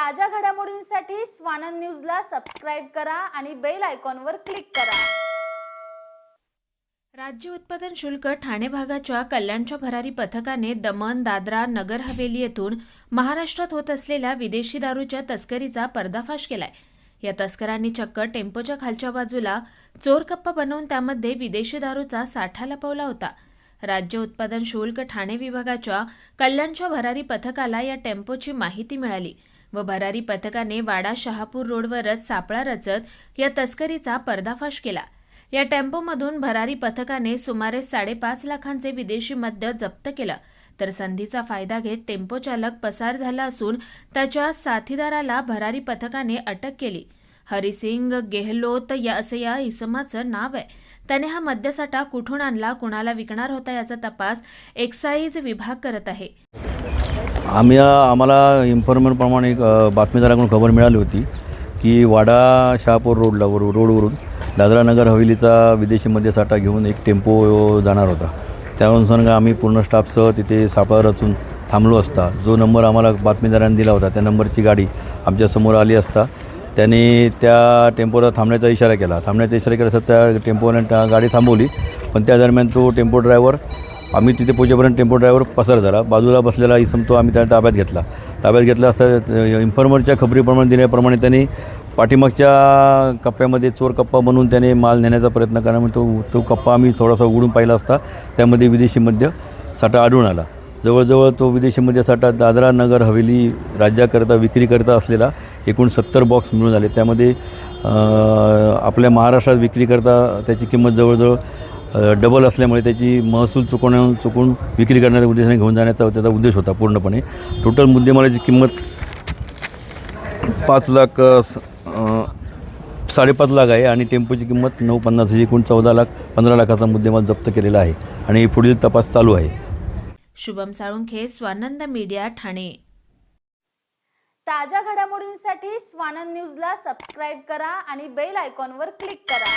ताज्या घडामोडींसाठी स्वानंद न्यूजला सबस्क्राईब करा आणि बेल आयकॉनवर क्लिक करा. राज्य उत्पादन शुल्क ठाणे भागाच्या कल्याणच्या भरारी पथकाने दमण दादरा नगर हवेली येथून महाराष्ट्रात होत असलेल्या विदेशी दारूच्या तस्करीचा पर्दाफाश केलाय. या तस्करांनी चक्क टेम्पोच्या खालच्या बाजूला चोर कप्पा बनवून त्यामध्ये विदेशी दारूचा साठा लपवला होता. राज्य उत्पादन शुल्क ठाणे विभागाच्या कल्याणच्या भरारी पथकाला या टेम्पोची माहिती मिळाली. व भरारी पथकाने वाडा शहापूर रोडवरच सापळा रचत या तस्करीचा पर्दाफाश केला. या टेम्पोमधून भरारी पथकाने सुमारे साडेपाच लाखांचे विदेशी मद्य जप्त केलं. तर संधीचा फायदा घेत टेम्पो चालक पसार झाला असून त्याच्या साथीदाराला भरारी पथकाने अटक केली. हरिसिंग गेहलोत या असे या इसमाचं नाव आहे. त्याने हा मद्यसाठा कुठून आणला कुणाला विकणार होता याचा तपास एक्साईज विभाग करत आहे. आम्ही आम्हाला इन्फॉर्मेशनप्रमाणे एक बातमीदाराकडून खबर मिळाली होती की वाडा शहापूर रोडला वर- रोडवरून दादरा नगर हवेलीचा विदेशी मद्यसाठा घेऊन एक टेम्पो जाणार होता. त्यानुसार आम्ही पूर्ण स्टाफसह तिथे सापळा रचून थांबलो असता. जो नंबर आम्हाला बातमीदारांनी दिला होता त्या नंबरची गाडी आमच्यासमोर आली असता. त्याने त्या टेम्पोला थांबण्याचा इशारा केला. थांबण्याचा इशारा केला असता त्या टेम्पोने त्या गाडी थांबवली. पण त्या दरम्यान तो टेम्पो ड्रायव्हर आम्ही तिथे पोहोचेपर्यंत टेम्पो ड्रायव्हर पसार झाला बाजूला बसलेला इसम तो आम्ही त्या ताब्यात घेतला. ताब्यात घेतला असता इन्फॉर्मरच्या खबरीप्रमाणे दिल्याप्रमाणे त्यांनी पाठीमागच्या कप्प्यामध्ये चोर कप्पा बनवून त्याने माल नेण्याचा प्रयत्न केल्यामुळे म्हणजे तो तो कप्पा आम्ही थोडासा उघडून पाहिला असता. त्यामध्ये विदेशी मद्य साठा आढळून आला. जवळजवळ तो विदेशी मद्य साठा दादरा नगर हवेली राज्याकरता विक्रीकरता असलेला एकूण सत्तर बॉक्स मिळून आले. त्यामध्ये आपल्या महाराष्ट्रात विक्रीकरता त्याची किंमत जवळजवळ डबल असल्यामुळे त्याची महसूल चुकवण्या चुकून विक्री करण्याच्या उद्देशाने घेऊन जाण्याचा त्याचा उद्देश होता पूर्णपणे. टोटल मुद्देमालाची किंमत पाच लाख साडेपाच लाख आहे आणि टेम्पोची किंमत नऊ पन्नासची एकूण चौदा लाख पंधरा लाखाचा मुद्देमाल जप्त केलेला आहे आणि पुढील तपास चालू आहे. शुभम साळुंखे स्वानंद मीडिया ठाणे. ताज्या घडामोडींसाठी स्वानंद न्यूजला सबस्क्राईब करा आणि बेल आयकॉनवर क्लिक करा.